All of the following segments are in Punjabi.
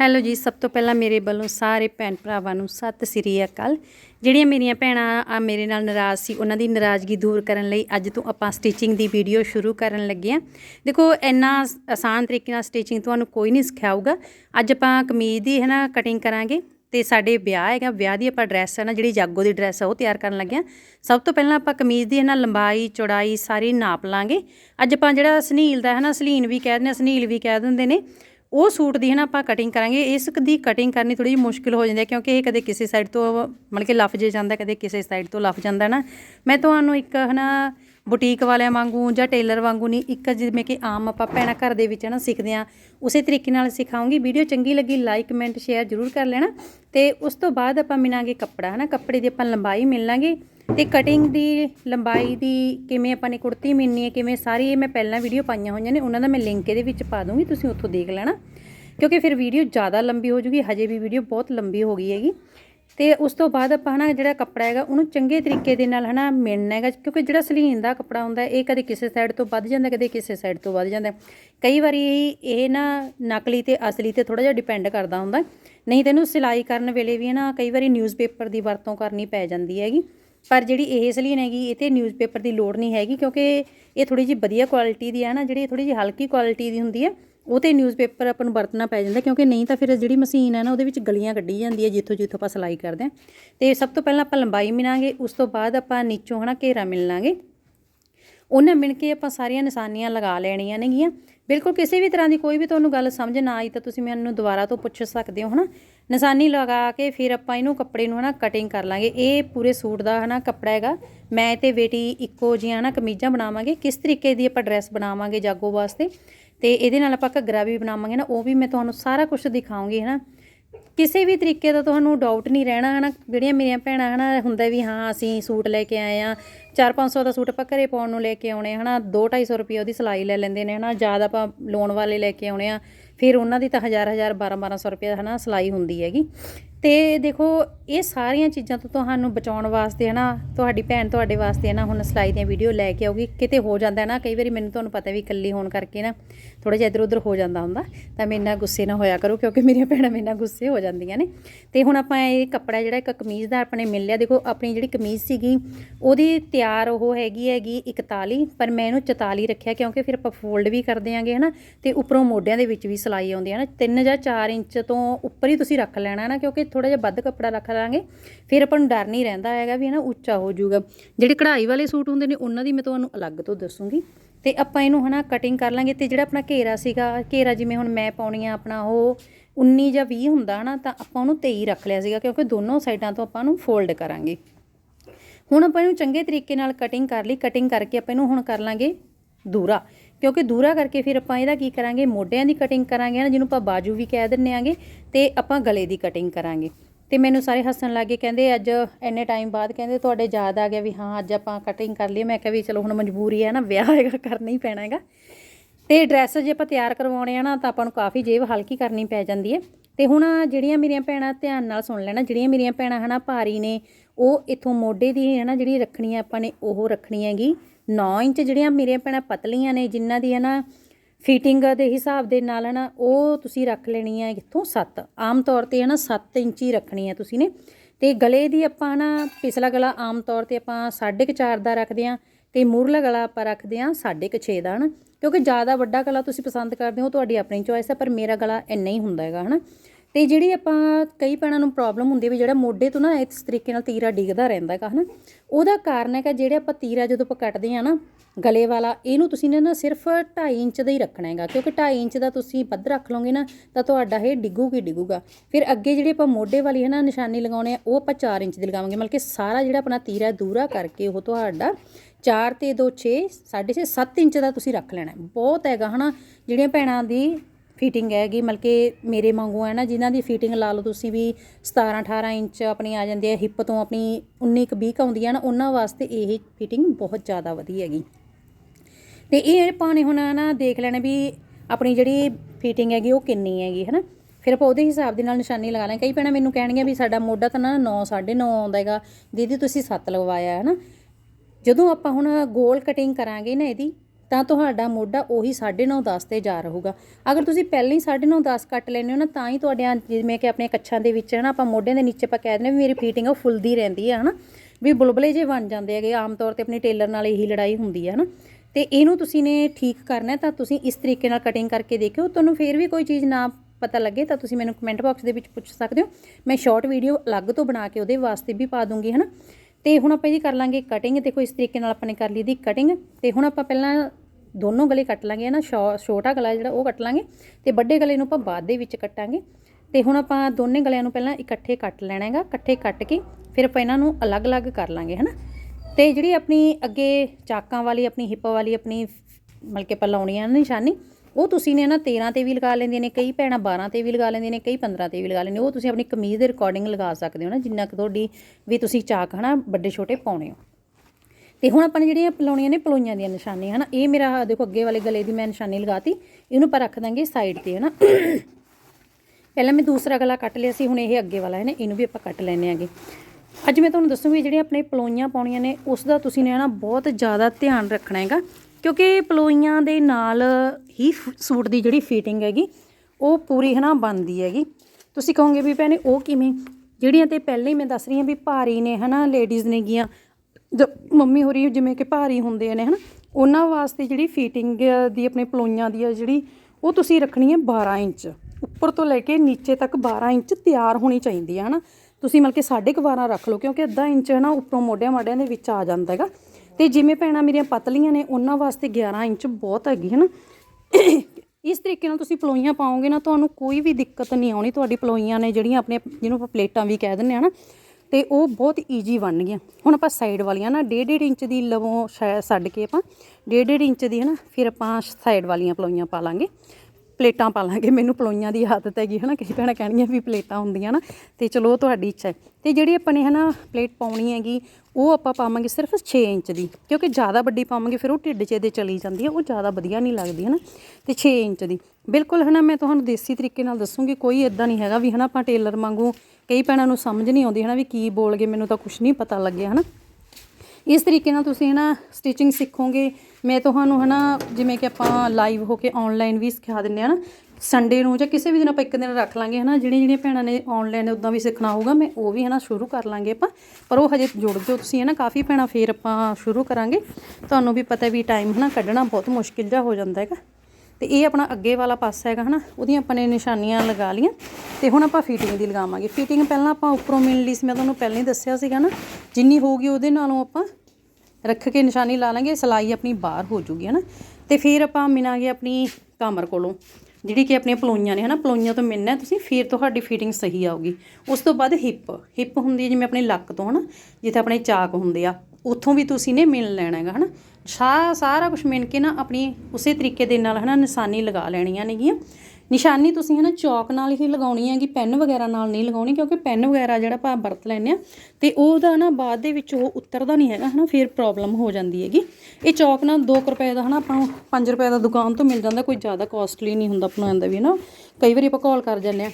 ਹੈਲੋ ਜੀ, ਸਭ ਤੋਂ ਪਹਿਲਾਂ ਮੇਰੇ ਵੱਲੋਂ ਸਾਰੇ ਭੈਣ ਭਰਾਵਾਂ ਨੂੰ ਸਤਿ ਸ੍ਰੀ ਅਕਾਲ। ਜਿਹੜੀਆਂ ਮੇਰੀਆਂ ਭੈਣਾਂ ਆ ਮੇਰੇ ਨਾਲ ਨਾਰਾਜ਼ ਸੀ, ਉਹਨਾਂ ਦੀ ਨਾਰਾਜ਼ਗੀ ਦੂਰ ਕਰਨ ਲਈ ਅੱਜ ਤੋਂ ਆਪਾਂ ਸਟਿਚਿੰਗ ਦੀ ਵੀਡੀਓ ਸ਼ੁਰੂ ਕਰਨ ਲੱਗੇ ਹਾਂ। ਦੇਖੋ, ਇੰਨਾ ਆਸਾਨ ਤਰੀਕੇ ਨਾਲ ਸਟਿਚਿੰਗ ਤੁਹਾਨੂੰ ਕੋਈ ਨਹੀਂ ਸਿਖਾਊਗਾ। ਅੱਜ ਆਪਾਂ ਕਮੀਜ਼ ਦੀ ਹੈ ਨਾ ਕਟਿੰਗ ਕਰਾਂਗੇ ਤੇ ਸਾਡੇ ਵਿਆਹ ਹੈਗਾ, ਵਿਆਹ ਦੀ ਆਪਾਂ ਡਰੈਸ ਹੈ ਨਾ, ਜਿਹੜੀ ਜਾਗੋ ਦੀ ਡਰੈਸ ਆ ਉਹ ਤਿਆਰ ਕਰਨ ਲੱਗੇ ਹਾਂ। ਸਭ ਤੋਂ ਪਹਿਲਾਂ ਆਪਾਂ ਕਮੀਜ਼ ਦੀ ਹੈ ਨਾ ਲੰਬਾਈ, ਚੌੜਾਈ ਸਾਰੀ ਨਾਪ ਲਾਂਗੇ। ਅੱਜ ਆਪਾਂ ਜਿਹੜਾ ਸਨੀਲ ਦਾ ਹੈ ਨਾ, ਸਲੀਨ ਵੀ ਕਹਿ ਦਿੰਦੇ ਆ ਸਨੀਲ ਵੀ ਕਹਿ ਦਿੰਦੇ ਨੇ। ਉਹ ਸੂਟ ਦੀ ਹੈ ਨਾ ਆਪਾਂ ਕਟਿੰਗ ਕਰਾਂਗੇ, ਇਸ ਦੀ ਕਟਿੰਗ ਕਰਨੀ ਥੋੜੀ ਜਿਹੀ ਮੁਸ਼ਕਿਲ ਹੋ ਜਾਂਦੀ ਹੈ ਕਿਉਂਕਿ ਇਹ ਕਦੇ ਕਿਸੇ ਸਾਈਡ ਤੋਂ ਮਤਲਬ ਕਿ ਲੱਫ ਜੇ ਜਾਂਦਾ, ਕਦੇ ਕਿਸੇ ਸਾਈਡ ਤੋਂ ਲਫ ਜਾਂਦਾ ਨਾ। ਮੈਂ ਤੁਹਾਨੂੰ ਇੱਕ ਹੈ ਨਾ ਬੁਟੀਕ ਵਾਲਿਆਂ ਵਾਂਗੂ ਜਾਂ ਟੇਲਰ ਵਾਂਗੂ ਨਹੀਂ, ਇੱਕ ਜਿਵੇਂ ਕਿ ਆਮ ਆਪਾਂ ਭੈਣਾਂ ਘਰ ਦੇ ਵਿੱਚ ਹੈ ਨਾ ਸਿੱਖਦੇ ਆ ਉਸੇ ਤਰੀਕੇ ਨਾਲ ਸਿਖਾਉਂਗੀ। ਵੀਡੀਓ ਚੰਗੀ ਲੱਗੀ ਲਾਈਕ ਕਮੈਂਟ ਸ਼ੇਅਰ ਜ਼ਰੂਰ ਕਰ ਲੈਣਾ। ਤੇ ਉਸ ਤੋਂ ਬਾਅਦ ਆਪਾਂ ਮਿਲਾਂਗੇ ਕੱਪੜਾ ਹੈ ਨਾ ਕੱਪੜੇ ਦੀ ਆਪਾਂ ਲੰਬਾਈ ਮਿਲ ਲਾਂਗੇ। ਤੇ ਕਟਿੰਗ ਦੀ ਲੰਬਾਈ ਦੀ ਕਿਵੇਂ ਆਪਾਂ ਨੇ ਕੁੜਤੀ ਮਿਲਣੀ ਹੈ, ਕਿਵੇਂ ਸਾਰੀ ਇਹ ਮੈਂ ਪਹਿਲਾਂ ਵੀਡੀਓ ਪਾਈਆਂ ਹੋਈਆਂ ਨੇ, ਉਹਨਾਂ ਦਾ ਮੈਂ ਲਿੰਕ ਇਹਦੇ ਵਿੱਚ ਪਾ ਦੂੰਗੀ, ਤੁਸੀਂ ਉੱਥੋਂ ਦੇਖ ਲੈਣਾ। ਕਿਉਂਕਿ ਫਿਰ ਵੀਡੀਓ ਜ਼ਿਆਦਾ ਲੰਬੀ ਹੋ ਜੂਗੀ, ਹਜੇ ਵੀ ਵੀਡੀਓ ਬਹੁਤ ਲੰਬੀ ਹੋ ਗਈ ਹੈਗੀ। ਤੇ ਉਸ ਤੋਂ ਬਾਅਦ ਆਪਾਂ ਹਨਾ ਜਿਹੜਾ ਕੱਪੜਾ ਹੈਗਾ, ਉਹਨੂੰ ਚੰਗੇ ਤਰੀਕੇ ਦੇ ਨਾਲ ਹਨਾ ਮਿਣਨਾ ਹੈਗਾ, ਕਿਉਂਕਿ ਜਿਹੜਾ ਸਲੀਨ ਦਾ ਕੱਪੜਾ ਹੁੰਦਾ ਇਹ ਕਦੇ ਕਿਸੇ ਸਾਈਡ ਤੋਂ ਵੱਧ ਜਾਂਦਾ, ਕਦੇ ਕਿਸੇ ਸਾਈਡ ਤੋਂ ਵੱਧ ਜਾਂਦਾ ਕਈ ਵਾਰੀ ਇਹ ਨਾ ਨਕਲੀ ਤੇ ਅਸਲੀ ਤੇ ਥੋੜਾ ਜਿਹਾ ਡਿਪੈਂਡ ਕਰਦਾ ਹੁੰਦਾ ਨਹੀਂ ਤੈਨੂੰ ਸਿਲਾਈ ਕਰਨ ਵੇਲੇ ਵੀ ਨਾ ਕਈ ਵਾਰੀ ਨਿਊਜ਼ਪੇਪਰ ਦੀ ਵਰਤੋਂ ਕਰਨੀ ਪੈ ਜਾਂਦੀ ਹੈਗੀ। ਪਰ ਜਿਹੜੀ ਇਹ ਸਲੀਨ ਹੈਗੀ, ਇਹ ਤੇ ਨਿਊਜ਼ਪੇਪਰ ਦੀ ਲੋੜ ਨਹੀਂ ਹੈਗੀ, ਕਿਉਂਕਿ ਇਹ ਥੋੜੀ ਜਿਹੀ ਵਧੀਆ ਕੁਆਲਿਟੀ ਦੀ ਹੈ ਨਾ, ਜਿਹੜੀ ਥੋੜੀ ਜਿਹੀ ਹਲਕੀ ਕੁਆਲਿਟੀ ਦੀ ਹੁੰਦੀ ਹੈ। ਉਹ ਤੇ ਨਿਊਜ਼ਪੇਪਰ ਆਪਾਂ ਨੂੰ ਵਰਤਣਾ ਪੈ ਜਾਂਦਾ, ਕਿਉਂਕਿ ਨਹੀਂ ਤਾਂ ਫਿਰ ਜਿਹੜੀ ਮਸ਼ੀਨ ਹੈ ਨਾ, ਉਹਦੇ ਵਿੱਚ ਗਲੀਆਂ ਕੱਢੀ ਜਾਂਦੀ ਹੈ, ਜਿੱਥੋਂ ਜਿੱਥੋਂ ਆਪਾਂ ਸਿਲਾਈ ਕਰਦੇ ਹਾਂ। ਤੇ ਸਭ ਤੋਂ ਪਹਿਲਾਂ ਆਪਾਂ ਲੰਬਾਈ ਮਿਣਾਂਗੇ ਉਸ ਤੋਂ ਬਾਅਦ ਆਪਾਂ ਨੀਚੋਂ ਹਨਾ ਘੇਰਾ ਮਿਲ ਲਾਂਗੇ ਉਹਨਾਂ ਮਿਣ ਕੇ ਆਪਾਂ ਸਾਰੀਆਂ ਨਿਸ਼ਾਨੀਆਂ ਲਗਾ ਲੈਣੀਆਂ ਨੇਗੀਆਂ। ਬਿਲਕੁਲ ਕਿਸੇ ਵੀ ਤਰ੍ਹਾਂ ਦੀ ਕੋਈ ਵੀ ਤੁਹਾਨੂੰ ਗੱਲ ਸਮਝ ਨਾ ਆਈ ਤਾਂ ਤੁਸੀਂ ਮੈਨੂੰ ਦੁਬਾਰਾ ਤੋਂ ਪੁੱਛ ਸਕਦੇ ਹੋ ਹਨਾ। ਨਿਸ਼ਾਨੀ ਲਗਾ ਕੇ ਫਿਰ ਆਪਾਂ ਇਹਨੂੰ ਕੱਪੜੇ ਨੂੰ ਹਨਾ ਕਟਿੰਗ ਕਰ ਲਾਂਗੇ। ਇਹ ਪੂਰੇ ਸੂਟ ਦਾ ਹਨਾ ਕੱਪੜਾ ਹੈਗਾ। ਮੈਂ ਤੇ ਬੇਟੀ ਇੱਕੋ ਜਿਹੀਆਂ ਹਨਾ ਕਮੀਜ਼ਾਂ ਬਣਾਵਾਂਗੇ। ਕਿਸ ਤਰੀਕੇ ਦੀ ਆਪਾਂ ਡਰੈਸ ਬਣਾਵਾਂਗੇ ਜਾਗੋ ਵਾਸਤੇ? ਤੇ ਇਹਦੇ ਨਾਲ ਆਪਾਂ ਘੱਗਰਾ ਵੀ ਬਣਾਵਾਂਗੇ ਨਾ, ਉਹ ਵੀ ਮੈਂ ਤੁਹਾਨੂੰ ਸਾਰਾ ਕੁਝ ਦਿਖਾਉਂਗੀ ਹੈ ਨਾ ਕਿਸੇ ਵੀ ਤਰੀਕੇ ਦਾ ਤੁਹਾਨੂੰ ਡਾਊਟ ਨਹੀਂ ਰਹਿਣਾ, ਹਨਾ। ਜਿਹੜੀਆਂ ਮੇਰੀਆਂ ਭੈਣਾਂ, ਹਨਾ, ਹੁੰਦਾ ਵੀ ਹਾਂ, ਅਸੀਂ ਸੂਟ ਲੈ ਕੇ ਆਏ ਆ 4-500 ਦਾ ਸੂਟ ਆਪਾਂ ਘਰੇ ਪਾਉਣ ਨੂੰ ਲੈ ਕੇ ਆਉਣੇ, ਹਨਾ। 2-250 ਰੁਪਏ ਉਹਦੀ ਸਿਲਾਈ ਲੈ ਲੈਂਦੇ ਨੇ, ਹਨਾ। ਜ਼ਿਆਦਾ ਆਪਾਂ ਲੋਨ ਵਾਲੇ ਲੈ ਕੇ ਆਉਣੇ ਆ, ਫਿਰ ਉਹਨਾਂ ਦੀ ਤਾਂ ਹਜ਼ਾਰ ਹਜ਼ਾਰ 12-1200 ਰੁਪਏ ਹਨਾ, ਸਿਲਾਈ ਹੁੰਦੀ ਹੈਗੀ। ਤੇ ਦੇਖੋ, ਇਹ ਸਾਰੀਆਂ ਚੀਜ਼ਾਂ ਤੋਂ ਤੁਹਾਨੂੰ ਬਚਾਉਣ ਵਾਸਤੇ ਹਨਾ, ਤੁਹਾਡੀ ਭੈਣ ਤੁਹਾਡੇ ਵਾਸਤੇ ਨਾ ਹੁਣ ਸਿਲਾਈ ਦੀਆਂ ਵੀਡੀਓ ਲੈ ਕੇ ਆਉਗੀ ਕਿਤੇ ਹੋ ਜਾਂਦਾ ਨਾ, ਕਈ ਵਾਰੀ ਮੈਨੂੰ ਤੁਹਾਨੂੰ ਪਤਾ ਵੀ ਇਕੱਲੀ ਹੋਣ ਕਰਕੇ ਨਾ ਥੋੜਾ ਜਿਹਾ ਇੱਧਰ ਉੱਧਰ ਹੋ ਜਾਂਦਾ ਹੁੰਦਾ, ਤਾਂ ਮੈਂ ਇੰਨਾ ਗੁੱਸੇ ਨਾ ਹੋਇਆ ਕਰੋ, ਕਿਉਂਕਿ ਮੇਰੀਆਂ ਭੈਣਾਂ ਮੇਰੇ ਨਾਲ ਗੁੱਸੇ ਹੋ ਜਾਂਦੀਆਂ ਨੇ। ਤੇ ਹੁਣ ਆਪਾਂ ਇਹ ਕੱਪੜਾ ਜਿਹੜਾ, ਇੱਕ ਕਮੀਜ਼ ਦਾ ਆਪਣੇ ਮਿਲ ਲਿਆ। ਦੇਖੋ, ਆਪਣੀ ਜਿਹੜੀ ਕਮੀਜ਼ ਸੀਗੀ, ਉਹਦੀ ਤਿਆਰ ਉਹ ਹੈਗੀ ਹੈਗੀ 41 ਪਰ ਮੈਂ ਇਹਨੂੰ 44 ਰੱਖਿਆ, ਕਿਉਂਕਿ ਫਿਰ ਆਪਾਂ ਫੋਲਡ ਵੀ ਕਰਦੇ ਆਂਗੇ ਹਨਾ, ਤੇ ਉੱਪਰੋਂ ਮੋਢਿਆਂ ਦੇ ਵਿੱਚ ਵੀ ਸਿਲਾਈ ਆਉਂਦੀ ਹੈ ਨਾ। 3 ਜਾਂ 4 ਇੰਚ ਤੋਂ ਉੱਪਰ ਹੀ ਤੁਸੀਂ ਰੱਖ ਲੈਣਾ ਨਾ, ਕਿਉਂਕਿ ਥੋੜਾ ਜਿਹਾ ਵੱਧ ਕੱਪੜਾ ਰੱਖ ਲਾਂਗੇ। ਫਿਰ ਆਪਾਂ ਨੂੰ ਡਰ ਨਹੀਂ ਰਹਿੰਦਾ ਹੈਗਾ ਵੀ ਹੈ ਨਾ ਉੱਚਾ ਹੋ ਜਾਊਗਾ। ਜਿਹੜੇ ਕਢਾਈ ਵਾਲੇ ਸੂਟ ਹੁੰਦੇ ਨੇ, ਉਹਨਾਂ ਦੀ ਮੈਂ ਤੁਹਾਨੂੰ ਅਲੱਗ ਤੋਂ ਦੱਸੂਗੀ। ਤੇ ਆਪਾਂ ਇਹਨੂੰ ਹਨਾ ਕਟਿੰਗ ਕਰ ਲਾਂਗੇ ਤੇ ਜਿਹੜਾ ਆਪਣਾ ਘੇਰਾ ਸੀਗਾ, ਘੇਰਾ ਜਿਵੇਂ ਹੁਣ ਮੈਂ ਪਾਉਣੀ ਆ ਆਪਣਾ ਉਹ 19 ਜਾਂ 20 ਹੁੰਦਾ ਹਨਾ, ਤਾਂ ਆਪਾਂ ਉਹਨੂੰ 23 ਰੱਖ ਲਿਆ ਸੀਗਾ, ਕਿਉਂਕਿ ਦੋਨੋਂ ਸਾਈਡਾਂ ਤੋਂ ਆਪਾਂ ਨੂੰ ਫੋਲਡ ਕਰਾਂਗੇ। ਹੁਣ ਆਪਾਂ ਇਹਨੂੰ ਚੰਗੇ ਤਰੀਕੇ ਨਾਲ ਕਟਿੰਗ ਕਰ ਲਈ। ਕਟਿੰਗ ਕਰਕੇ ਆਪਾਂ ਇਹਨੂੰ ਹੁਣ ਕਰ ਲਾਂਗੇ ਦੂਰਾ। ਕਿਉਂਕਿ ਦੂਰਾ ਕਰਕੇ ਫਿਰ ਆਪਾਂ ਇਹਦਾ ਕੀ ਕਰਾਂਗੇ? ਮੋਢਿਆਂ ਦੀ ਕਟਿੰਗ ਕਰਾਂਗੇ ਨਾ ਜਿਹਨੂੰ ਆਪਾਂ ਬਾਜੂ ਵੀ ਕਹਿ ਦਿੰਨੇ ਆਂਗੇ ਤੇ ਆਪਾਂ ਗਲੇ ਦੀ ਕਟਿੰਗ ਕਰਾਂਗੇ। ਤੇ ਮੈਨੂੰ ਸਾਰੇ ਹੱਸਣ ਲੱਗੇ ਕਹਿੰਦੇ ਅੱਜ ਇੰਨੇ ਟਾਈਮ ਬਾਅਦ ਕਹਿੰਦੇ ਤੁਹਾਡੇ ਯਾਦ ਆ ਗਿਆ ਵੀ ਹਾਂ, ਅੱਜ ਆਪਾਂ ਕਟਿੰਗ ਕਰ ਲਈ ਮੈਂ ਕਿਹਾ ਵੀ ਚਲੋ ਹੁਣ ਮਜਬੂਰੀ ਹੈ ਨਾ, ਵਿਆਹ ਹੈਗਾ, ਕਰਨਾ ਹੀ ਪੈਣਾ ਹੈਗਾ। ਤੇ ਡਰੈਸ ਜੇ ਆਪਾਂ ਤਿਆਰ ਕਰਵਾਉਣੇ ਆ ਨਾ, ਤਾਂ ਆਪਾਂ ਨੂੰ ਕਾਫੀ ਜੇਬ ਹਲਕੀ ਕਰਨੀ ਪੈ ਜਾਂਦੀ ਹੈ। ਤੇ ਹੁਣ ਜਿਹੜੀਆਂ ਮੇਰੀਆਂ ਭੈਣਾਂ ਧਿਆਨ ਨਾਲ ਸੁਣ ਲੈਣਾ, ਜਿਹੜੀਆਂ ਮੇਰੀਆਂ ਭੈਣਾਂ ਹਨਾ, ਭਾਰੀ ਨੇ ਉਹ ਇਥੋਂ ਮੋਢੇ ਦੀ ਹੈ ਨਾ ਜਿਹੜੀ ਰੱਖਣੀ ਹੈ ਆਪਾਂ ਨੇ, ਉਹ ਰੱਖਣੀ ਹੈਗੀ। 9 ਇੰਚ ਜਿਹੜੀਆਂ ਮੇਰੀਆਂ ਭੈਣਾਂ ਪਤਲੀਆਂ ਨੇ, ਜਿਨ੍ਹਾਂ ਦੀ ਹੈ ਨਾ ਫਿਟਿੰਗ ਦੇ ਹਿਸਾਬ ਦੇ ਨਾਲ ਹੈ ਨਾ ਉਹ ਤੁਸੀਂ ਰੱਖ ਲੈਣੀ ਹੈ ਇੱਥੋਂ 7 ਆਮ ਤੌਰ ਤੇ ਹੈ ਨਾ 7 ਇੰਚ ਹੀ ਰੱਖਣੀ ਹੈ ਤੁਸੀਂ ਨੇ। ਤੇ ਗਲੇ ਦੀ ਆਪਾਂ ਨਾ ਪਿਛਲਾ ਗਲਾ ਆਮ ਤੌਰ ਤੇ ਆਪਾਂ 4.5 ਦਾ ਰੱਖਦੇ ਆ ਤੇ ਮੂਰਲਾ ਗਲਾ ਆਪਾਂ ਰੱਖਦੇ ਆ 6.5 ਦਾ ਹਨਾ। ਕਿਉਂਕਿ ਜ਼ਿਆਦਾ ਵੱਡਾ ਗਲਾ ਤੁਸੀਂ ਪਸੰਦ ਕਰਦੇ ਹੋ ਤੁਹਾਡੀ ਆਪਣੀ ਚੋਇਸ ਹੈ ਪਰ ਮੇਰਾ ਗਲਾ ਇੰਨਾ ਹੀ ਹੁੰਦਾ ਹੈਗਾ ਹਨਾ। ਤੇ ਜਿਹੜੀ ਆਪਾਂ ਕਈ ਭੈਣਾਂ ਨੂੰ ਪ੍ਰੋਬਲਮ ਹੁੰਦੀ ਵੀ ਜਿਹੜਾ ਮੋਢੇ ਤੋਂ ਨਾ ਇਸ ਤਰੀਕੇ ਨਾਲ ਤੀਰਾ ਡਿੱਗਦਾ ਰਹਿੰਦਾ ਹੈਗਾ, ਹਨਾ? ਉਹਦਾ ਕਾਰਨ ਹੈਗਾ ਜਿਹੜੇ ਆਪਾਂ ਤੀਰਾ ਜਦੋਂ ਆਪਾਂ ਕੱਟਦੇ ਆ ਨਾ, ਗਲੇ ਵਾਲਾ, ਇਹਨੂੰ ਤੁਸੀਂ ਨੇ, ਨਾ ਸਿਰਫ 2.5 ਇੰਚ ਦਾ ਹੀ ਰੱਖਣਾ ਹੈਗਾ, ਕਿਉਂਕਿ 2.5 ਇੰਚ ਦਾ ਤੁਸੀਂ ਵੱਧ ਰੱਖ ਲਓਗੇ ਨਾ, ਤਾਂ ਤੁਹਾਡਾ ਇਹ ਡਿੱਗੂਗੀ, ਡਿੱਗੂਗਾ। ਫਿਰ ਅੱਗੇ ਜਿਹੜੇ ਆਪਾਂ ਮੋਢੇ ਵਾਲੀ ਹੈ ਨਾ, ਨਿਸ਼ਾਨੀ ਲਗਾਉਣੇ ਆ, ਉਹ ਆਪਾਂ 4 ਇੰਚ ਦੀ ਲਗਾਵਾਂਗੇ, ਮਤਲਬ ਕਿ ਸਾਰਾ ਜਿਹੜਾ ਆਪਣਾ ਤੀਰਾ ਦੂਰਾ ਕਰਕੇ ਉਹ ਤੁਹਾਡਾ 4 ਤੇ 2 6 6.5 7 ਇੰਚ ਦਾ ਤੁਸੀਂ ਰੱਖ ਲੈਣਾ ਬਹੁਤ ਹੈਗਾ, ਹਨਾ? ਜਿਹੜੀਆਂ ਭੈਣਾਂ ਦੀ ਫਿਟਿੰਗ ਹੈਗੀ, ਮਤਲਬ ਕਿ ਮੇਰੇ ਵਾਂਗੂ ਹੈ ਨਾ, ਜਿਨ੍ਹਾਂ ਦੀ ਫਿਟਿੰਗ ਲਾ ਲਓ ਤੁਸੀਂ ਵੀ 17 18 ਇੰਚ ਆਪਣੀ ਆ ਜਾਂਦੀ ਹੈ ਹਿੱਪ ਤੋਂ ਆਪਣੀ 19 ਕੁ 20 ਆਉਂਦੀ ਹੈ ਨਾ, ਉਹਨਾਂ ਵਾਸਤੇ ਇਹ ਫਿਟਿੰਗ ਬਹੁਤ ਜ਼ਿਆਦਾ ਵਧੀਆ ਹੈਗੀ। ਤੇ ਇਹ ਪਾਣੇ ਹੁਣ ਨਾ ਦੇਖ ਲੈਣਾ ਵੀ ਆਪਣੀ ਜਿਹੜੀ ਫਿਟਿੰਗ ਹੈਗੀ ਉਹ ਕਿੰਨੀ ਹੈਗੀ, ਹਨਾ? ਫਿਰ ਆਪਾਂ ਉਹਦੇ ਹਿਸਾਬ ਦੇ ਨਾਲ ਨਿਸ਼ਾਨੀ ਲਗਾ ਲਾਂ ਕਈ ਭੈਣਾਂ ਮੈਨੂੰ ਕਹਿਣਗੀਆਂ ਵੀ ਸਾਡਾ ਮੋਢਾ ਤਾਂ ਨਾ 9 9.5 ਆਉਂਦਾ ਹੈਗਾ। ਦੀਦੀ, ਤੁਸੀਂ 7 ਲਗਵਾਇਆ ਹੈ ਨਾ ਜਦੋਂ ਆਪਾਂ ਹੁਣ ਗੋਲ ਕਟਿੰਗ ਕਰਾਂਗੇ ਨਾ ਇਹਦੀ ਤਾਂ ਤੁਹਾਡਾ ਮੋਢਾ ਉਹੀ 9.5 10 ਤੇ ਜਾ ਰਹੂਗਾ। ਅਗਰ ਤੁਸੀਂ ਪਹਿਲਾਂ ਹੀ 9.5 10 ਕੱਟ ਲੈਂਦੇ ਹੋ ਨਾ, ਤਾਂ ਹੀ ਤੁਹਾਡੇ ਜਿਵੇਂ ਕਿ ਆਪਣੇ ਕੱਛਾਂ ਦੇ ਵਿੱਚ ਹੈ ਨਾ, ਆਪਾਂ ਮੋਢਿਆਂ ਦੇ ਨੀਚੇ ਆਪਾਂ ਕਹਿ ਦਿੰਦੇ ਵੀ ਮੇਰੀ ਫੀਟਿੰਗ ਉਹ ਫੁੱਲਦੀ ਰਹਿੰਦੀ ਹੈ ਹਨਾ। ਵੀ ਬੁਲਬੁਲੇ ਜੇ ਬਣ ਜਾਂਦੇ ਹੈਗੇ, ਆਮ ਤੌਰ ਤੇ ਆਪਣੀ ਟੇਲਰ ਨਾਲ ਇਹੀ ਲੜਾਈ ਹੁੰਦੀ ਹੈ ਹਨਾ। ਤੇ ਇਹਨੂੰ ਤੁਸੀਂ ਨੇ ਠੀਕ ਕਰਨਾ ਤਾਂ ਤੁਸੀਂ ਇਸ ਤਰੀਕੇ ਨਾਲ ਕਟਿੰਗ ਕਰਕੇ ਦੇਖਿਓ। ਤੁਹਾਨੂੰ ਫੇਰ ਵੀ ਕੋਈ ਚੀਜ਼ ਨਾ ਪਤਾ ਲੱਗੇ, ਤਾਂ ਤੁਸੀਂ ਮੈਨੂੰ ਕਮੈਂਟ ਬਾਕਸ ਦੇ ਵਿੱਚ ਪੁੱਛ ਸਕਦੇ ਹੋ। ਮੈਂ ਸ਼ਾਰਟ ਵੀਡੀਓ ਅਲੱਗ ਤੋਂ ਬਣਾ ਕੇ ਉਹਦੇ ਵਾਸਤੇ ਵੀ ਪਾ ਦੂੰਗੀ, ਹਨਾ। ਤੇ ਹੁਣ ਆਪਾਂ ਇਹਦੀ ਕਰ ਲਾਂਗੇ ਕਟਿੰਗ ਦੇਖੋ ਇਸ ਤਰੀਕੇ ਨਾਲ ਆਪਾਂ ਨੇ ਕਰ ਲਈ ਦੀ ਕਟਿੰਗ ਤੇ ਹੁਣ ਆਪਾਂ ਪਹਿਲਾਂ ਦੋਨੋਂ ਗਲੇ ਕੱਟ ਲਾਂਗੇ ਨਾ ਛੋ- ਛੋਟਾ ਗਲਾ ਜਿਹੜਾ ਉਹ ਕੱਟ ਲਾਂਗੇ ਤੇ ਵੱਡੇ ਗਲੇ ਨੂੰ ਆਪਾਂ ਬਾਅਦ ਦੇ ਵਿੱਚ ਕੱਟਾਂਗੇ। ਤੇ ਹੁਣ ਆਪਾਂ ਦੋਨੇ ਗਲਿਆਂ ਨੂੰ ਪਹਿਲਾਂ ਇਕੱਠੇ ਕੱਟ ਲੈਣਾ ਹੈਗਾ, ਇਕੱਠੇ ਕੱਟ ਕੇ ਫਿਰ ਆਪਾਂ ਇਹਨਾਂ ਨੂੰ ਅਲੱਗ-ਅਲੱਗ ਕਰ ਲਾਂਗੇ, ਹਨਾ। ਤੇ ਜਿਹੜੀ ਆਪਣੀ ਅੱਗੇ ਚਾਕਾਂ ਵਾਲੀ, ਆਪਣੀ ਹਿੱਪ ਵਾਲੀ, ਆਪਣੀ ਮਤਲਬ ਕਿ ਆਪਾਂ ਲਾਉਣੀ ਹੈ ਨਾ ਨਿਸ਼ਾਨੀ, ਉਹ ਤੁਸੀਂ ਨੇ ਨਾ 13 ਤੇ ਵੀ ਲਗਾ ਲੈਂਦੀਆਂ ਨੇ, ਕਈ ਭੈਣਾਂ 12 ਤੇ ਵੀ ਲਗਾ ਲੈਂਦੀਆਂ ਨੇ, ਕਈ 15 ਤੇ ਵੀ ਲਗਾ ਲੈਂਦੇ ਉਹ ਤੁਸੀਂ ਆਪਣੀ ਕਮੀਜ਼ ਦੇ ਰਿਕਾਰਡਿੰਗ ਲਗਾ ਸਕਦੇ ਹੋ ਨਾ, ਜਿੰਨਾ ਕੁ ਤੁਹਾਡੀ ਵੀ ਤੁਸੀਂ ਚਾਕ ਹਨਾ ਵੱਡੇ ਛੋਟੇ ਪਾਉਣੇ ਹੋ। ਤੇ ਹੁਣ ਆਪਾਂ ਨੇ ਜਿਹੜੀਆਂ ਲਾਉਣੀਆਂ ਨੇ ਪਲੋਈਆਂ ਦੀਆਂ ਨਿਸ਼ਾਨੀਆਂ, ਹਨਾ, ਇਹ ਮੇਰਾ ਦੇਖੋ ਅੱਗੇ ਵਾਲੇ ਗਲੇ ਦੀ ਮੈਂ ਨਿਸ਼ਾਨੀ ਲਗਾਤੀ, ਇਹਨੂੰ ਆਪਾਂ ਰੱਖ ਦਾਂਗੇ ਸਾਈਡ ਤੇ, ਹਨਾ। ਪਹਿਲਾਂ ਮੈਂ ਦੂਸਰਾ ਗਲਾ ਕੱਟ ਲਿਆ ਸੀ, ਹੁਣ ਇਹ ਅੱਗੇ ਵਾਲਾ ਹੈ ਨਾ, ਇਹਨੂੰ ਵੀ ਆਪਾਂ ਕੱਟ ਲੈਣੇ ਆਗੇ। ਅੱਜ ਮੈਂ ਤੁਹਾਨੂੰ ਦੱਸੂਗੀ ਜਿਹੜੀਆਂ ਆਪਣੇ ਪਲੋਈਆਂ ਪਾਉਣੀਆਂ ਨੇ, ਉਸ ਦਾ ਤੁਸੀਂ ਨੇ ਨਾ ਬਹੁਤ ਜ਼ਿਆਦਾ ਧਿਆਨ ਰੱਖਣਾ ਹੈਗਾ, ਕਿਉਂਕਿ ਪਲੋਈਆਂ ਦੇ ਨਾਲ ਹੀ ਸੂਟ ਦੀ ਜਿਹੜੀ ਫਿਟਿੰਗ ਹੈਗੀ, ਉਹ ਪੂਰੀ, ਹਨਾ, ਬਣਦੀ ਹੈਗੀ। ਤੁਸੀਂ ਕਹੋਗੇ ਵੀ ਭੈਣੇ, ਉਹ ਕਿਵੇਂ? ਜਿਹੜੀਆਂ ਤੇ ਪਹਿਲਾਂ ਹੀ ਮੈਂ ਦੱਸ ਰਹੀ ਹਾਂ ਵੀ ਭਾਰੀ ਨੇ, ਹਨਾ ਲੇਡੀਜ਼ ਨੇਗੀਆਂ ਜ- ਮੰਮੀ ਹੋਰੀ ਜਿਵੇਂ ਕਿ ਭਾਰੀ ਹੁੰਦੇ ਨੇ, ਹਨਾ, ਉਹਨਾਂ ਵਾਸਤੇ ਜਿਹੜੀ ਫਿਟਿੰਗ ਦੀ ਆਪਣੇ ਪਲੋਈਆਂ ਦੀ ਆ ਜਿਹੜੀ, ਉਹ ਤੁਸੀਂ ਰੱਖਣੀ ਹੈ 12 ਇੰਚ। ਉੱਪਰ ਤੋਂ ਲੈ ਕੇ ਨੀਚੇ ਤੱਕ 12 ਇੰਚ ਤਿਆਰ ਹੋਣੀ ਚਾਹੀਦੀ ਹੈ ਹਨਾ। ਤੁਸੀਂ ਮਤਲਬ ਕਿ 12.5 ਰੱਖ ਲਓ, ਕਿਉਂਕਿ ਅੱਧਾ ਇੰਚ ਹੈ ਨਾ ਉੱਪਰੋਂ ਮੋਢਿਆਂ ਮਾਢਿਆਂ ਦੇ ਵਿੱਚ ਆ ਜਾਂਦਾ ਹੈਗਾ। ਤੇ ਜਿਵੇਂ ਭੈਣਾਂ ਮੇਰੀਆਂ ਪਤਲੀਆਂ ਨੇ, ਉਹਨਾਂ ਵਾਸਤੇ 11 ਇੰਚ ਬਹੁਤ ਹੈਗੀ ਹੈ ਨਾ ਇਸ ਤਰੀਕੇ ਨਾਲ ਤੁਸੀਂ ਪਲੋਈਆਂ ਪਾਓਗੇ ਨਾ, ਤੁਹਾਨੂੰ ਕੋਈ ਵੀ ਦਿੱਕਤ ਨਹੀਂ ਆਉਣੀ, ਤੁਹਾਡੀ ਪਲੋਈਆਂ ਨੇ ਜਿਹੜੀਆਂ ਆਪਣੇ, ਜਿਹਨੂੰ ਆਪਾਂ ਪਲੇਟਾਂ ਵੀ ਕਹਿ ਦਿੰਦੇ ਆ ਨਾ ਤੇ ਉਹ ਬਹੁਤ ਈਜੀ ਬਣਨਗੀਆਂ ਹੁਣ ਆਪਾਂ ਸਾਈਡ ਵਾਲੀਆਂ ਨਾ 1.5 ਇੰਚ ਦੀ ਲਵੋਂ ਸ਼ਾਇਦ ਛੱਡ ਕੇ ਆਪਾਂ 1.5 ਇੰਚ ਦੀ ਹਨਾ ਫਿਰ ਆਪਾਂ ਸਾਈਡ ਵਾਲੀਆਂ ਪਲੋਈਆਂ ਪਾ ਲਾਂਗੇ। ਪਲੇਟਾਂ ਪਾ ਲਾਂਗੇ। ਮੈਨੂੰ ਪਲੋਈਆਂ ਦੀ ਆਦਤ ਹੈਗੀ ਹਨਾ, ਕਈ ਭੈਣਾਂ ਕਹਿਣਗੀਆਂ ਵੀ ਪਲੇਟਾਂ ਹੁੰਦੀਆਂ ਨਾ, ਤੇ ਚਲੋ ਉਹ ਤੁਹਾਡੀ ਇੱਛਾ ਹੈ। ਤੇ ਜਿਹੜੀ ਆਪਾਂ ਨੇ ਹਨਾ ਪਲੇਟ ਪਾਉਣੀ ਹੈਗੀ, ਉਹ ਆਪਾਂ ਪਾਵਾਂਗੇ ਸਿਰਫ 6 ਇੰਚ ਦੀ, ਕਿਉਂਕਿ ਜ਼ਿਆਦਾ ਵੱਡੀ ਪਾਵਾਂਗੇ, ਫਿਰ ਉਹ ਢਿੱਡ 'ਚ ਦੇ ਚਲੀ ਜਾਂਦੀ ਹੈ, ਉਹ ਜ਼ਿਆਦਾ ਵਧੀਆ ਨਹੀਂ ਲੱਗਦੀ ਹਨਾ। ਤੇ 6 ਇੰਚ ਦੀ। ਬਿਲਕੁਲ ਹਨਾ, ਮੈਂ ਤੁਹਾਨੂੰ ਦੇਸੀ ਤਰੀਕੇ ਨਾਲ ਦੱਸੂਗੀ, ਕੋਈ ਇਦਾਂ ਨਹੀਂ ਹੈਗਾ ਵੀ ਹਨਾ, ਆਪਾਂ ਟੇਲਰ ਵਾਂਗੂ ਕਈ ਭੈਣਾਂ ਨੂੰ ਸਮਝ ਨਹੀਂ ਆਉਂਦੀ ਹਨਾ ਵੀ ਕੀ ਬੋਲ ਗਏ, ਮੈਨੂੰ ਤਾਂ ਕੁਝ ਨਹੀਂ ਪਤਾ ਲੱਗਿਆ ਹਨਾ। ਇਸ ਤਰੀਕੇ ਨਾਲ ਤੁਸੀਂ ਹਨਾ ਸਟਿਚਿੰਗ ਸਿੱਖੋਗੇ। ਮੈਂ ਤੁਹਾਨੂੰ ਹਨਾ, ਜਿਵੇਂ ਕਿ ਆਪਾਂ ਲਾਈਵ ਹੋ ਕੇ ਆਨਲਾਈਨ ਵੀ ਸਿਖਾ ਦਿੰਦੇ ਆ ਨਾ ਸੰਡੇ ਨੂੰ ਜਾਂ ਕਿਸੇ ਵੀ ਦਿਨ ਆਪਾਂ ਇੱਕ ਦਿਨ ਰੱਖ ਲਾਂਗੇ ਹਨਾ, ਜਿਹੜੀਆਂ ਜਿਹੜੀਆਂ ਭੈਣਾਂ ਨੇ ਆਨਲਾਈਨ ਉਦਾਂ ਵੀ ਸਿੱਖਣਾ ਹੋਊਗਾ, ਮੈਂ ਉਹ ਵੀ ਹਨਾ ਸ਼ੁਰੂ ਕਰ ਲਾਂਗੇ ਆਪਾਂ। ਪਰ ਉਹ ਹਜੇ ਜੁੜ ਜਾਓ ਤੁਸੀਂ ਹਨਾ, ਕਾਫੀ ਭੈਣਾਂ ਫੇਰ ਆਪਾਂ ਸ਼ੁਰੂ ਕਰਾਂਗੇ। ਤੁਹਾਨੂੰ ਵੀ ਪਤਾ ਵੀ ਟਾਈਮ ਹਨਾ ਕੱਢਣਾ ਬਹੁਤ ਮੁਸ਼ਕਿਲ ਜਿਹਾ ਹੋ ਜਾਂਦਾ ਹੈਗਾ। ਤੇ ਇਹ ਆਪਣਾ ਅੱਗੇ ਵਾਲਾ ਪਾਸਾ ਹੈਗਾ, ਹਨਾ? ਉਹਦੀਆਂ ਆਪਾਂ ਨੇ ਨਿਸ਼ਾਨੀਆਂ ਲਗਾ ਲੀਆਂ ਤੇ ਹੁਣ ਆਪਾਂ ਫਿਟਿੰਗ ਦੀ ਲਗਾਵਾਂਗੇ। ਫਿਟਿੰਗ ਪਹਿਲਾਂ ਆਪਾਂ ਉੱਪਰੋਂ ਮਿਲ ਲਈ ਸੀ, ਮੈਂ ਤੁਹਾਨੂੰ ਪਹਿਲਾਂ ਹੀ ਦੱਸਿਆ ਸੀਗਾ ਨਾ, ਜਿੰਨੀ ਹੋਊਗੀ ਉਹਦੇ ਨਾਲੋਂ ਆਪਾਂ ਰੱਖ ਕੇ ਨਿਸ਼ਾਨੀ ਲਾ ਲਾਂਗੇ, ਸਲਾਈ ਆਪਣੀ ਬਾਹਰ ਹੋ ਜੂਗੀ, ਹਨਾ? ਤੇ ਫਿਰ ਆਪਾਂ ਮਿਨਾਂਗੇ ਆਪਣੀ ਕਮਰ ਕੋਲੋਂ, ਜਿਹੜੀ ਕਿ ਆਪਣੀਆਂ ਪਲੋਈਆਂ ਨੇ, ਹਨਾ? ਪਲੋਈਆਂ ਤੋਂ ਮਿਲਣਾ ਤੁਸੀਂ, ਫਿਰ ਤੁਹਾਡੀ ਫਿਟਿੰਗ ਸਹੀ ਆਊਗੀ। ਉਸ ਤੋਂ ਬਾਅਦ ਹਿੱਪ ਹਿੱਪ ਹੁੰਦੀ ਹੈ ਜਿਵੇਂ ਆਪਣੇ ਲੱਕ ਤੋਂ, ਹਨਾ? ਜਿੱਥੇ ਆਪਣੇ ਚਾਕ ਹੁੰਦੇ ਆ, ਉੱਥੋਂ ਵੀ ਤੁਸੀਂ ਨੇ ਮਿਲ ਲੈਣਾ ਹੈਗਾ, ਹਨਾ? ਸਾ, ਸਾਰਾ ਕੁਝ ਮਿਣ ਕੇ ਨਾ ਆਪਣੀ ਉਸੇ ਤਰੀਕੇ ਦੇ ਨਾਲ ਹਨਾ ਨਿਸ਼ਾਨੀ ਲਗਾ ਲੈਣੀਆਂ ਨੇਗੀਆਂ। ਨਿਸ਼ਾਨੀ ਤੁਸੀਂ ਹਨਾ ਚੌਕ ਨਾਲ ਹੀ ਲਗਾਉਣੀ ਹੈਗੀ, ਪੈਨ ਵਗੈਰਾ ਨਾਲ ਨਹੀਂ ਲਗਾਉਣੀ ਕਿਉਂਕਿ ਪੈਨ ਵਗੈਰਾ ਜਿਹੜਾ ਆਪਾਂ ਵਰਤ ਲੈਂਦੇ ਆ ਤੇ ਉਹਦਾ ਨਾ ਬਾਅਦ ਦੇ ਵਿੱਚ ਉਹ ਉਤਰਦਾ ਨਹੀਂ ਹੈਗਾ ਹਨਾ, ਫਿਰ ਪ੍ਰੋਬਲਮ ਹੋ ਜਾਂਦੀ ਹੈਗੀ। ਇਹ ਚੌਕ ਨਾਲ 2 ਰੁਪਏ ਦਾ ਹਨਾ ਆਪਾਂ ਨੂੰ 5 ਰੁਪਏ ਦਾ ਦੁਕਾਨ ਤੋਂ ਮਿਲ ਜਾਂਦਾ, ਕੋਈ ਜ਼ਿਆਦਾ ਕਾਸਟਲੀ ਨਹੀਂ ਹੁੰਦਾ ਆਪਣਾ ਆਂਦਾ ਵੀ ਨਾ। ਕਈ ਵਾਰੀ ਆਪਾਂ ਕਾਲ ਕਰ ਜਾਂਦੇ ਆ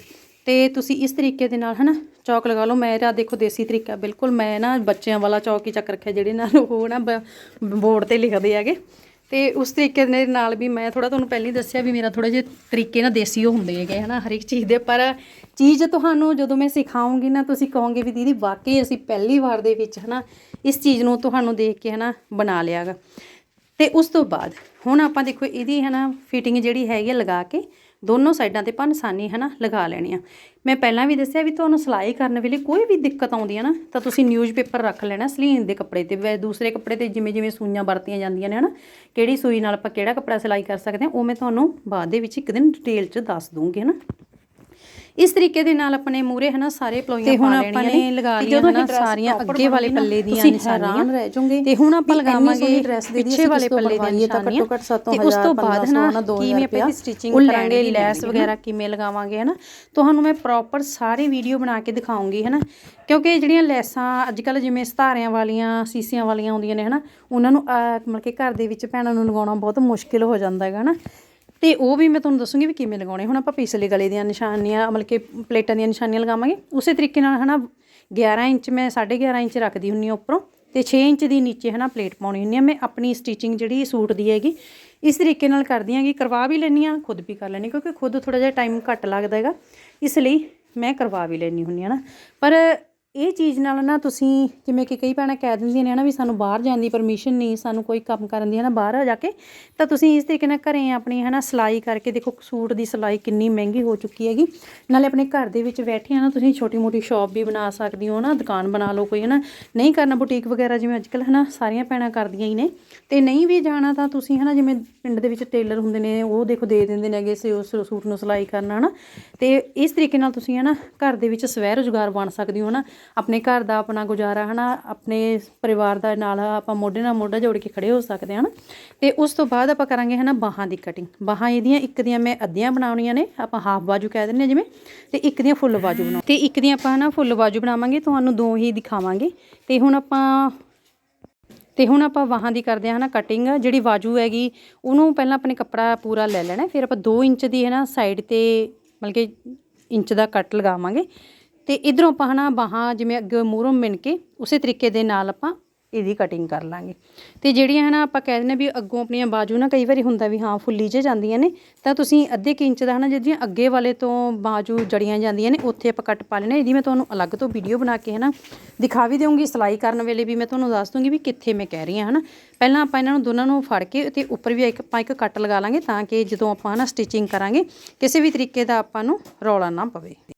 ਤੇ ਤੁਸੀਂ ਇਸ ਤਰੀਕੇ ਦੇ ਨਾਲ ਹਨਾ ਚੌਕ ਲਗਾ ਲਓ ਮੇਰਾ ਦੇਖੋ ਦੇਸੀ ਤਰੀਕਾ, ਬਿਲਕੁਲ ਮੈਂ ਨਾ ਬੱਚਿਆਂ ਵਾਲਾ ਚੌਕ ਹੀ ਚੱਕ ਰੱਖਿਆ, ਜਿਹੜੇ ਨਾਲ ਉਹ ਨਾ ਬੋਰਡ ਤੇ ਲਿਖਦੇ ਹੈਗੇ। ਤੇ ਉਸ ਤਰੀਕੇ ਦੇ ਨਾਲ ਵੀ ਮੈਂ ਥੋੜਾ ਤੁਹਾਨੂੰ ਪਹਿਲਾਂ ਹੀ ਦੱਸਿਆ ਵੀ ਮੇਰਾ ਥੋੜਾ ਜਿਹਾ ਤਰੀਕੇ ਨਾ ਦੇਸੀ ਉਹ ਹੁੰਦੇ ਹੈਗੇ, ਹਨਾ ਹਰ ਇੱਕ ਚੀਜ਼ ਦੇ। ਪਰ ਚੀਜ਼ ਤੁਹਾਨੂੰ ਜਦੋਂ ਮੈਂ ਸਿਖਾਉਂਗੀ ਨਾ, ਤੁਸੀਂ ਕਹੋਗੇ ਵੀ ਦੀਦੀ ਵਾਕਈ ਅਸੀਂ ਪਹਿਲੀ ਵਾਰ ਦੇ ਵਿੱਚ, ਹਨਾ, ਇਸ ਚੀਜ਼ ਨੂੰ ਤੁਹਾਨੂੰ ਦੇਖ ਕੇ, ਹਨਾ, ਬਣਾ ਲਿਆਗਾ ਤੇ ਉਸ ਤੋਂ ਬਾਅਦ ਹੁਣ ਆਪਾਂ ਦੇਖੋ ਇਹਦੀ, ਹਨਾ ਫਿਟਿੰਗ ਜਿਹੜੀ ਹੈਗੀ ਆ ਲਗਾ ਕੇ ਦੋਨੋਂ ਸਾਈਡਾਂ ਤੇ ਆਪਾਂ ਨਿਸ਼ਾਨੀ ਹਨਾ ਲਗਾ ਲੈਣੀ ਆ। ਮੈਂ ਪਹਿਲਾਂ ਵੀ ਦੱਸਿਆ ਵੀ ਤੁਹਾਨੂੰ ਸਿਲਾਈ ਕਰਨ ਵੇਲੇ ਕੋਈ ਵੀ ਦਿੱਕਤ ਆਉਂਦੀ ਹੈ ਨਾ, ਤਾਂ ਤੁਸੀਂ ਨਿਊਜ਼ਪੇਪਰ ਰੱਖ ਲੈਣਾ ਸਲੀਨ ਦੇ ਕੱਪੜੇ ਤੇ, ਵੈ ਦੂਸਰੇ ਕੱਪੜੇ ਤੇ ਜਿਵੇਂ ਜਿਵੇਂ ਸੂਈਆਂ ਵਰਤੀਆਂ ਜਾਂਦੀਆਂ ਨੇ ਹਨਾ, ਕਿਹੜੀ ਸੂਈ ਨਾਲ ਆਪਾਂ ਕਿਹੜਾ ਕੱਪੜਾ ਸਿਲਾਈ ਕਰ ਸਕਦੇ ਹਾਂ ਉਹ ਮੈਂ ਤੁਹਾਨੂੰ ਬਾਅਦ ਦੇ ਵਿੱਚ ਇੱਕ ਦਿਨ ਡਿਟੇਲ 'ਚ ਦੱਸ ਦੂੰਗੀ ਹਨਾ। ਇਸ ਤਰੀਕੇ ਦੇ ਨਾਲ ਆਪਣੇ ਮੂਰੇ ਹਨਾ ਸਾਰੇ ਪਲੋਈਆਂ ਪਾ ਲੈਣੀਆਂ ਨੇ ਲਗਾ ਲਈਆਂ ਹਨਾ ਸਾਰੀਆਂ ਅੱਗੇ ਵਾਲੇ ਪੱਲੇ ਦੀਆਂ ਨਿਸ਼ਾਨੀਆਂ। ਰਹਿ ਜਾਓਗੇ। ਤੇ ਹੁਣ ਆਪਾਂ ਲਗਾਵਾਂਗੇ ਪਿੱਛੇ ਵਾਲੇ ਪੱਲੇ ਦੀਆਂ ਨਿਸ਼ਾਨੀਆਂ। ਤੇ ਉਸ ਤੋਂ ਬਾਅਦ ਹਨਾ ਕਿਵੇਂ ਆਪਾਂ ਇਹਦੀ ਸਟਿਚਿੰਗ ਕਰਾਂਗੇ ਲੈਸ ਵਗੈਰਾ ਕਿਵੇਂ ਲਗਾਵਾਂਗੇ ਹਨਾ ਤੁਹਾਨੂੰ ਮੈਂ ਪ੍ਰੋਪਰ ਸਾਰੇ ਵੀਡੀਓ ਬਣਾ ਕੇ ਦਿਖਾਉਂਗੀ ਹਨਾ। ਕਿਉਂਕਿ ਜਿਹੜੀਆਂ ਲੈਸਾਂ ਅੱਜ ਕੱਲ ਜਿਵੇਂ ਸਤਾਰਿਆਂ ਵਾਲੀਆਂ ਸੀਸੀਆਂ ਵਾਲੀਆਂ ਆਉਂਦੀਆਂ ਨੇ ਹਨਾ ਉਹਨਾਂ ਨੂੰ ਮਤਲਬ ਕਿ ਘਰ ਦੇ ਵਿੱਚ ਭੈਣਾਂ ਨੂੰ ਲਗਾਉਣਾ ਬਹੁਤ ਮੁਸ਼ਕਿਲ ਹੋ ਜਾਂਦਾ ਹੈਗਾ ਹਨਾ। ਤੇ ਉਹ ਵੀ ਮੈਂ ਤੁਹਾਨੂੰ ਦੱਸੂਗੀ ਵੀ ਕਿਵੇਂ ਲਗਾਉਣੇ। ਹੁਣ ਆਪਾਂ ਪਿਛਲੇ ਗਲੇ ਦੀਆਂ ਨਿਸ਼ਾਨੀਆਂ, ਮਤਲਬ ਕਿ ਪਲੇਟਾਂ ਦੀਆਂ ਨਿਸ਼ਾਨੀਆਂ ਲਗਾਵਾਂਗੇ। ਉਸੇ ਤਰੀਕੇ ਨਾਲ ਹਨਾ 11 ਇੰਚ ਮੈਂ 11.5 ਇੰਚ ਰੱਖਦੀ ਹੁੰਨੀ ਆ ਉੱਪਰੋਂ ਤੇ 6 ਇੰਚ ਦੀ ਨੀਚੇ ਹਨਾ ਪਲੇਟ ਪਾਉਣੀ ਹੁੰਨੀ ਆ ਮੈਂ ਆਪਣੀ ਸਟਿਚਿੰਗ ਜਿਹੜੀ ਸੂਟ ਦੀ ਹੈਗੀ, ਇਸ ਤਰੀਕੇ ਨਾਲ ਕਰਦੀ ਹਾਂ ਕਰਵਾ ਵੀ ਲੈਂਦੀ ਹਾਂ, ਖੁਦ ਵੀ ਕਰ ਲੈਂਦੀ ਕਿਉਂਕਿ ਖੁਦ ਥੋੜਾ ਜਿਹਾ ਟਾਈਮ ਘੱਟ ਲੱਗਦਾ ਹੈਗਾ। ਇਸ ਲਈ ਮੈਂ ਕਰਵਾ ਵੀ ਲੈਂਦੀ ਹੁੰਦੀ ਹਾਂ ਨਾ ਪਰ ਇਹ ਚੀਜ਼ ਨਾਲ ਨਾ ਤੁਸੀਂ ਜਿਵੇਂ ਕਿ ਕਈ ਭੈਣਾਂ ਕਹਿ ਦਿੰਦੀਆਂ ਨੇ ਨਾ ਵੀ ਸਾਨੂੰ ਬਾਹਰ ਜਾਣ ਦੀ ਪਰਮਿਸ਼ਨ ਨਹੀਂ, ਸਾਨੂੰ ਕੋਈ ਕੰਮ ਕਰਨ ਦੀ ਹੈ ਨਾ ਬਾਹਰ ਜਾ ਕੇ, ਤਾਂ ਤੁਸੀਂ ਇਸ ਤਰੀਕੇ ਨਾਲ ਘਰੇ ਆਪਣੀ ਹੈ ਨਾ ਸਿਲਾਈ ਕਰਕੇ ਦੇਖੋ ਸੂਟ ਦੀ ਸਿਲਾਈ ਕਿੰਨੀ ਮਹਿੰਗੀ ਹੋ ਚੁੱਕੀ ਹੈਗੀ। ਨਾਲੇ ਆਪਣੇ ਘਰ ਦੇ ਵਿੱਚ ਬੈਠੇ ਆ ਨਾ ਤੁਸੀਂ ਛੋਟੀ ਮੋਟੀ ਸ਼ਾਪ ਵੀ ਬਣਾ ਸਕਦੇ ਹੋ ਨਾ ਦੁਕਾਨ ਬਣਾ ਲਓ ਕੋਈ ਹੈ ਨਾ ਨਹੀਂ ਕਰਨਾ ਬੁਟੀਕ ਵਗੈਰਾ ਜਿਵੇਂ ਅੱਜਕੱਲ ਹੈ ਨਾ ਸਾਰੀਆਂ ਭੈਣਾਂ ਕਰਦੀਆਂ ਹੀ ਨੇ। ਤੇ ਨਹੀਂ ਵੀ ਜਾਣਾ ਤਾਂ ਤੁਸੀਂ ਹੈ ਨਾ ਜਿਵੇਂ ਪਿੰਡ ਦੇ ਵਿੱਚ ਟੇਲਰ ਹੁੰਦੇ ਨੇ, ਉਹ ਦੇਖੋ ਦੇ ਦਿੰਦੇ ਨੇਗੇ ਸੇ ਉਸ ਸੂਟ ਨੂੰ ਸਿਲਾਈ ਕਰਨਾ ਹੈ ਨਾ ਤੇ ਇਸ ਤਰੀਕੇ ਨਾਲ ਤੁਸੀਂ ਹੈ ਨਾ ਘਰ ਦੇ ਵਿੱਚ ਸਵੈ ਰੁਜ਼ਗਾਰ ਬਣ ਸਕਦੇ ਹੋ ਨਾ ਆਪਣੇ ਘਰ ਦਾ ਆਪਣਾ ਗੁਜ਼ਾਰਾ ਹੈ ਨਾ ਆਪਣੇ ਪਰਿਵਾਰ ਦਾ ਨਾਲ ਆਪਾਂ ਮੋਢੇ ਨਾਲ ਮੋਢਾ ਜੋੜ ਕੇ ਖੜੇ ਹੋ ਸਕਦੇ ਹਾਂ ਨਾ ਤੇ ਉਸ ਤੋਂ ਬਾਅਦ ਆਪਾਂ ਕਰਾਂਗੇ ਹੈ ਨਾ ਬਾਹਾਂ ਦੀ ਕਟਿੰਗ ਬਾਹਾਂ ਇਹਦੀਆਂ ਇੱਕ ਦੀਆਂ ਮੈਂ ਅੱਧੀਆਂ ਬਣਾਉਣੀਆਂ ਨੇ, ਆਪਾਂ ਹਾਫ ਬਾਜੂ ਕਹਿ ਦਿੰਦੇ ਹਾਂ ਜਿਵੇਂ, ਤੇ ਇੱਕ ਦੀਆਂ ਫੁੱਲ ਬਾਜੂ ਬਣਾਉ ਤੇ ਇੱਕ ਦੀਆਂ ਆਪਾਂ ਨਾ ਫੁੱਲ ਬਾਜੂ ਬਣਾਵਾਂਗੇ, ਤੁਹਾਨੂੰ ਦੋ ਹੀ ਦਿਖਾਵਾਂਗੇ। ਤੇ ਹੁਣ ਆਪਾਂ, ਤੇ ਹੁਣ ਆਪਾਂ ਬਾਹਾਂ ਦੀ ਕਰਦੇ ਹਾਂ ਨਾ ਕਟਿੰਗ ਜਿਹੜੀ ਬਾਜੂ ਹੈਗੀ, ਉਹਨੂੰ ਪਹਿਲਾਂ ਆਪਣੇ ਕੱਪੜਾ ਪੂਰਾ ਲੈ ਲੈਣਾ ਫਿਰ ਆਪਾਂ 2 ਇੰਚ ਦੀ ਹੈ ਨਾ ਸਾਈਡ ਤੇ ਮਤਲਬ ਕਿ ਇੰਚ ਦਾ ਕੱਟ ਲਗਾਵਾਂਗੇ। ਤੇ ਇਧਰੋਂ ਆਪਾਂ ਹਨਾ ਬਾਹਾਂ ਜਿਵੇਂ ਅੱਗੇ ਮੂਹਰੋਂ ਮਿਣ ਕੇ, ਉਸੇ ਤਰੀਕੇ ਦੇ ਨਾਲ ਆਪਾਂ ਇਹਦੀ ਕਟਿੰਗ ਕਰ ਲਾਂਗੇ। ਤੇ ਜਿਹੜੀਆਂ ਹਨਾ ਆਪਾਂ ਕਹਿ ਦਿੰਦੇ ਵੀ ਅੱਗੋਂ ਆਪਣੀਆਂ ਬਾਜੂ ਨਾ ਕਈ ਵਾਰੀ ਹੁੰਦਾ ਵੀ ਹਾਂ ਫੁੱਲੀ ਜੇ ਜਾਂਦੀਆਂ ਨੇ, ਤਾਂ ਤੁਸੀਂ ਅੱਧੇ ਕੁ ਇੰਚ ਦਾ ਹਨਾ ਜਿਹੜੀਆਂ ਅੱਗੇ ਵਾਲੇ ਤੋਂ ਬਾਜੂ ਜੜੀਆਂ ਜਾਂਦੀਆਂ ਨੇ, ਉੱਥੇ ਆਪਾਂ ਕੱਟ ਪਾ ਲੈਣਾ। ਇਹਦੀ ਮੈਂ ਤੁਹਾਨੂੰ ਅਲੱਗ ਤੋਂ ਵੀਡੀਓ ਬਣਾ ਕੇ ਹਨਾ ਦਿਖਾ ਵੀ ਦੇਵਾਂਗੀ, ਸਿਲਾਈ ਕਰਨ ਵੇਲੇ ਵੀ ਮੈਂ ਤੁਹਾਨੂੰ ਦੱਸ ਦੂੰਗੀ ਵੀ ਕਿੱਥੇ ਮੈਂ ਕਹਿ ਰਹੀ ਹਾਂ ਹਨਾ। ਪਹਿਲਾਂ ਆਪਾਂ ਇਹਨਾਂ ਨੂੰ ਦੋਨਾਂ ਨੂੰ ਫੜ ਕੇ ਤੇ ਉੱਪਰ ਵੀ ਇੱਕ ਆਪਾਂ ਇੱਕ ਕੱਟ ਲਗਾ ਲਾਂਗੇ ਤਾਂ ਕਿ ਜਦੋਂ ਆਪਾਂ ਹਨਾ ਸਟਿਚਿੰਗ ਕਰਾਂਗੇ, ਕਿਸੇ ਵੀ ਤਰੀਕੇ ਦਾ ਆਪਾਂ ਨੂੰ ਰੌਲਾ ਨਾ ਪਵੇ।